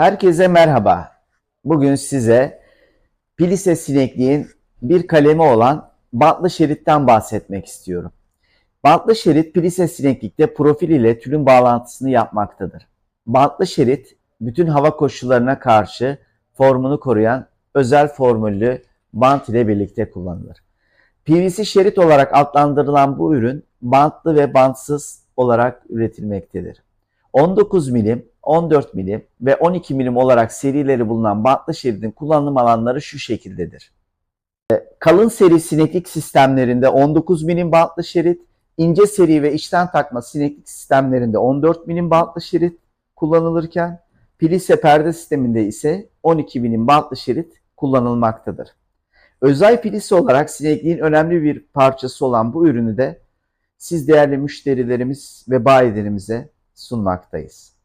Herkese merhaba. Bugün size Pilise sinekliğin bir kalemi olan bantlı şeritten bahsetmek istiyorum. Bantlı şerit Pilise sineklikte profil ile tülün bağlantısını yapmaktadır. Bantlı şerit bütün hava koşullarına karşı formunu koruyan özel formüllü bant ile birlikte kullanılır. PVC şerit olarak adlandırılan bu ürün bantlı ve bantsız olarak üretilmektedir. 19 milim, 14 milim ve 12 milim olarak serileri bulunan bantlı şeridin kullanım alanları şu şekildedir. Kalın seri sineklik sistemlerinde 19 milim bantlı şerit, ince seri ve içten takma sineklik sistemlerinde 14 milim bantlı şerit kullanılırken Pilise perde sisteminde ise 12 milim bantlı şerit kullanılmaktadır. Özel pilise olarak sinekliğin önemli bir parçası olan bu ürünü de siz değerli müşterilerimiz ve bayilerimize sunmaktayız.